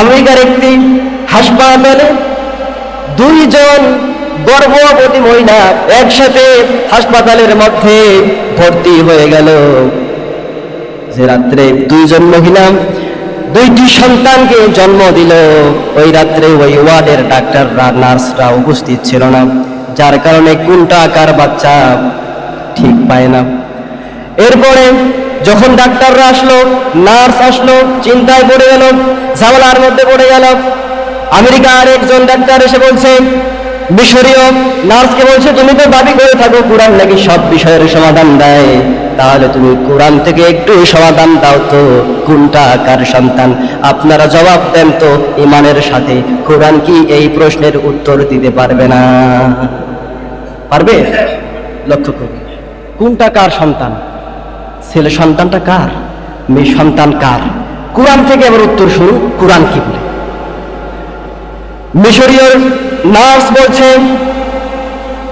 আমেরিকার একটি হাসপাতালে দুইজন গর্ভবতী মহিলা একসাথে হাসপাতালের মধ্যে ভর্তি হয়ে গেল। যে রাত্রে দুইজন মহিলা, দুইটি সন্তানকে জন্ম দিল। ওই রাত্রে ওই ওয়ার্ডের ডাক্তাররা, নার্সরা উপস্থিত ছিল না, যার কারণে কোনটা আকার বাচ্চা ঠিক পায় না। এরপরে যখন ডাক্তাররা আসলো, নার্স আসলো, চিন্তায় পড়ে গেল, ঝামেলার মধ্যে পড়ে গেল। আমেরিকার একজন ডাক্তার এসে বলছে, মিশরীয় নার্সকে বলছে, তুমি তো দাবি করে থাকো, কোরআন নাকি সব বিষয়ের সমাধান দেয়। তাহলে তুমি কোরআন থেকে একটু সমাধান দাও তো, কোনটা কার সন্তান? আপনারা জবাব দেন তো, ইমানের সাথে। কোরআন কি এই প্রশ্নের উত্তর দিতে পারবে না? পারবে? লক্ষ্য করুন। কোনটা কার সন্তান? ছেলে সন্তানটা কার? মেয়ে সন্তান কার? কোরআন থেকে আবার উত্তর শুনুন কোরআন কি বলে? মিশরীয় নার্স বলছে,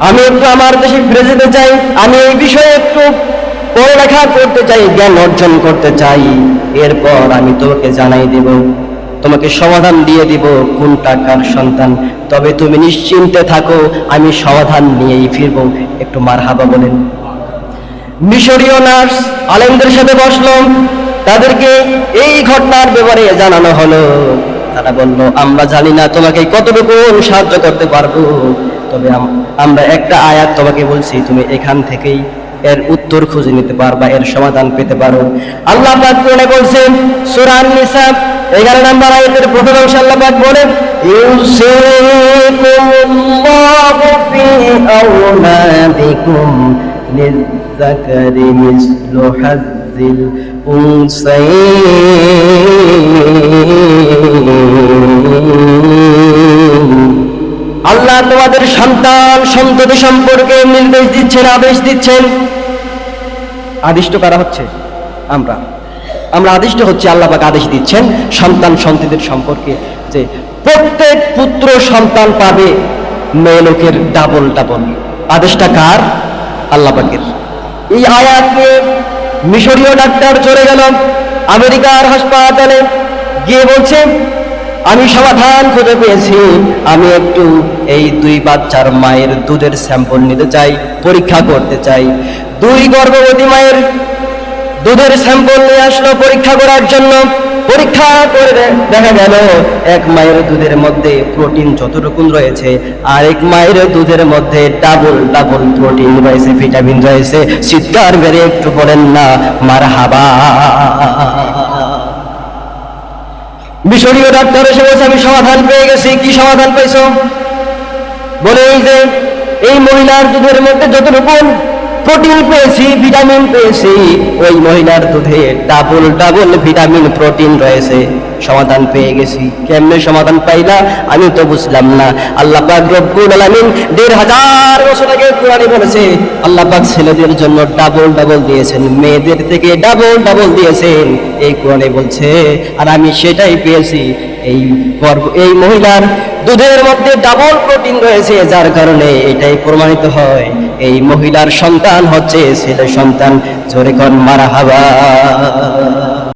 আমি একটু আমার দেশে ফিরে যেতে চাই। আমি এই বিষয়ে একটু পড়ালেখা করতে চাই, জ্ঞান অর্জন করতে চাই। এরপর আমি তোমাকে জানাই দেব, তোমাকে সমাধান দিয়ে দিব কোন টাকার সন্তান। তবে তুমি নিশ্চিন্তে থাকো, আমি সমাধান নিয়েই ফিরবো। একটু মার হাবা বলেন। মিশরীয় নার্স আলেমদের সাথে বসল তাদেরকে এই ঘটনার ব্যাপারে জানানো হলো। তারা বলল, আমরা জানি না তোমাকে কতটুকু সাহায্য করতে পারব। তবে আমরা একটা আয়াত তোমাকে বলছি, তুমি এখান থেকেই এর উত্তর খুঁজে নিতে পারবা, এর সমাধান পেতে পারো। আল্লাহ পাক কোরআনে বলছেন, সূরা নিসা 11 নম্বর আয়াতের প্রথম অংশে আল্লাহ পাক বলেন ইউসিকুমুল্লাহু ফি للذكر مثل حظ الأنثيين আল্লাহ তোমাদের সন্তান সন্ততি সম্পর্কে নির্দেশ দিচ্ছেন আদেশ দিচ্ছেন আদিষ্ট কারা হচ্ছে আমরা আমরা আদিষ্ট হচ্ছে আল্লাহ পাক আদেশ দিচ্ছেন সন্তান সন্ততির সম্পর্কে যে প্রত্যেক পুত্র সন্তান পাবে মেয়ে লোকের ডাবল ডাবল আদেশটা কার আল্লাহ পাকের। এই আয়াতকে মিশরীয় ডাক্তার চলে গেল আমেরিকার হাসপাতালে, গিয়ে বলছে, আমি সমাধান খুঁজে পেয়েছি। আমি একটু এই দুই বাচ্চার মায়ের দুধের স্যাম্পল নিতে চাই, পরীক্ষা করতে চাই। দুই গর্ভবতী মায়ের দুধের স্যাম্পল নিয়ে আসলো পরীক্ষা করার জন্য। পরীক্ষা করে দেখা গেল এক মায়ের দুধের মধ্যে প্রোটিন যতটুকু রয়েছে, আর এক মায়ের দুধের মধ্যে ডাবল ডাবল প্রোটিন রয়েছে ভিটামিন রয়েছে। চিৎকার মেরে একটু বলেন না মার হাবা মিশরীয় ডাক্তার এসে বলছে, আমি সমাধান পেয়ে গেছি, কি সমাধান পেয়েছ? বলে এই যে, এই মহিলার দুধের মধ্যে যতটুকু প্রোটিন পেয়েছি ভিটামিন পেয়েছি। ওই মহিলার দুধে ডাবল ডাবল ভিটামিন প্রোটিন রয়েছে। সমাধান পেয়ে গেছি। কেমনে সমাধান পাইলা? আমি তো বুঝলাম না। আল্লাহ পাক রব্বুল আলামিন দেড় হাজার বছর আগে কোরআনে বলেছে, আল্লাহ পাক ছেলেদের জন্য ডাবল ডাবল দিয়েছেন, মেয়েদের থেকে ডাবল ডাবল দিয়েছেন। এই কোরআনে বলছে, আর আমি সেটাই পেয়েছি এই এই মহিলার দুধের মধ্যে ডাবল প্রোটিন রয়েছে, যার কারণে এটাই প্রমাণিত হয়। এই মহিলার সন্তান হচ্ছে, ছেলে সন্তান, জোরে কন, মারা হাবা।